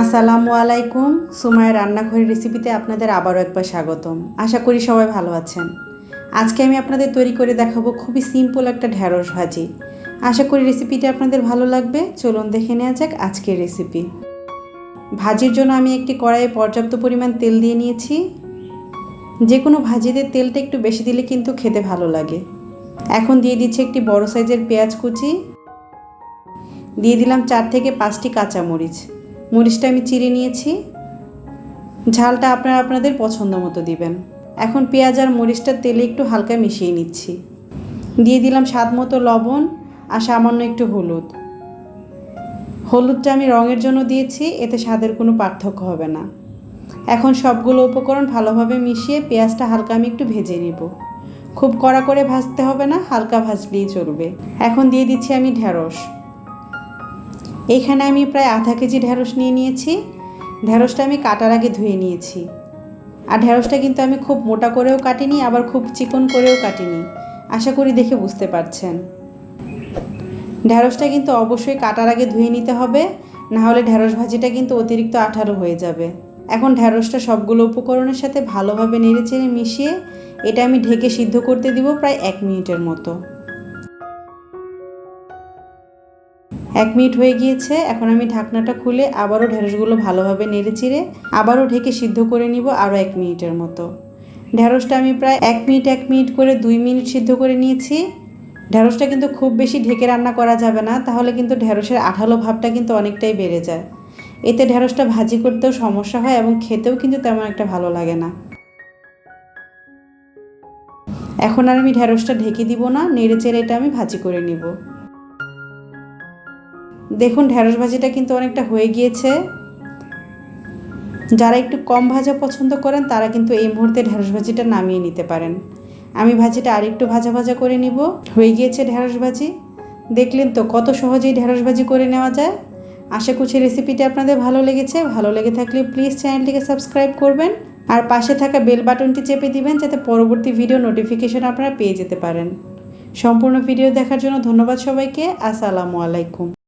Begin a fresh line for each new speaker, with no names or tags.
আসসালামু আলাইকুম। সুমায়ের রান্নাঘরের রেসিপিতে আপনাদের আবারও একবার স্বাগতম। আশা করি সবাই ভালো আছেন। আজকে আমি আপনাদের তৈরি করে দেখাবো খুবই সিম্পল একটা ঢ্যাঁড়স ভাজি। আশা করি রেসিপিটা আপনাদের ভালো লাগবে। চলুন দেখে নেওয়া যাক আজকের রেসিপি ভাজির জন্য আমি একটি কড়াইয়ে পর্যাপ্ত পরিমাণ তেল দিয়ে নিয়েছি। যে কোনো ভাজিতে তেলটা একটু বেশি দিলে কিন্তু খেতে ভালো লাগে। এখন দিয়ে দিচ্ছি একটি বড় সাইজের পেঁয়াজ কুচি। দিয়ে দিলাম চার থেকে পাঁচটি কাঁচামরিচ। মরিচটা আমি চিড়ে নিয়েছি। ঝালটা আপনারা আপনাদের পছন্দ মতো দিবেন। এখন পেঁয়াজ আর মরিচটা তেলে একটু হালকা মিশিয়ে নিচ্ছি। দিয়ে দিলাম স্বাদ মতো লবণ আর সামান্য একটু হলুদ। হলুদটা আমি রঙের জন্য দিয়েছি, এতে স্বাদের কোনো পার্থক্য হবে না। এখন সবগুলো উপকরণ ভালোভাবে মিশিয়ে পেঁয়াজটা হালকা আমি একটু ভেজে নিব। খুব কড়া করে ভাজতে হবে না, হালকা ভাজলেই চলবে। এখন দিয়ে দিচ্ছি আমি ঢ্যাঁড়স এখানে আমি প্রায় আধা কেজি ঢ্যাঁড়স নিয়ে নিয়েছি। ঢ্যাঁড়সটা আমি কাটার আগে ধুয়ে নিয়েছি। আর ঢ্যাঁড়সটা কিন্তু আমি খুব মোটা করেও কাটিনি, আবার খুব চিকন করেও কাটিনি। আশা করি দেখে বুঝতে পারছেন। ঢ্যাঁড়সটা কিন্তু অবশ্যই কাটার আগে ধুয়ে নিতে হবে, না হলে ঢ্যাঁড়স ভাজিটা কিন্তু অতিরিক্ত আঠালো হয়ে যাবে। এখন ঢ্যাঁড়সটা সবগুলো উপকরণের সাথে ভালোভাবে নেড়ে চেড়ে মিশিয়ে, এটা আমি ঢেকে সিদ্ধ করতে দিব প্রায় এক মিনিটের মতো। এক মিনিট হয়ে গিয়েছে, এখন আমি ঢাকনাটা খুলে আবারও ঢেঁড়সগুলো ভালোভাবে নেড়ে চিড়ে আবারও ঢেকে সিদ্ধ করে নিব আরও এক মিনিটের মতো। ঢেঁড়সটা আমি প্রায় এক মিনিট এক মিনিট করে দুই মিনিট সিদ্ধ করে নিয়েছি। ঢেঁড়সটা কিন্তু খুব বেশি ঢেকে রান্না করা যাবে না, তাহলে কিন্তু ঢেঁড়সের আঠালো ভাবটা কিন্তু অনেকটাই বেড়ে যায়। এতে ঢেঁড়সটা ভাজি করতেও সমস্যা হয় এবং খেতেও কিন্তু তেমন একটা ভালো লাগে না। এখন আর আমি ঢেঁড়সটা ঢেকে দিব না, নেড়ে চেড়ে এটা আমি ভাজি করে নিব। দেখুন ঢ্যাঁড়স ভাজিটা কিন্তু অনেকটা হয়ে গিয়েছে। যারা একটু কম ভাজা পছন্দ করেন, তারা কিন্তু এই মুহূর্তে ঢ্যাঁড়স ভাজিটা নামিয়ে নিতে পারেন। আমি ভাজিটা আরেকটু ভাজা ভাজা করে নিব। হয়ে গিয়েছে ঢ্যাঁড়স ভাজি। দেখলেন তো কত সহজেই ঢ্যাঁড়স ভাজি করে নেওয়া যায়। আশা করছি রেসিপিটি আপনাদের ভালো লেগেছে। ভালো লেগে থাকলে প্লিজ চ্যানেলটিকে সাবস্ক্রাইব করবেন। আর পাশে থাকা বেল বাটনটি চেপে দিবেন, যাতে পরবর্তী ভিডিও নোটিফিকেশন আপনারা পেয়ে যেতে পারেন। সম্পূর্ণ ভিডিও দেখার জন্য ধন্যবাদ সবাইকে। আসসালামু আলাইকুম।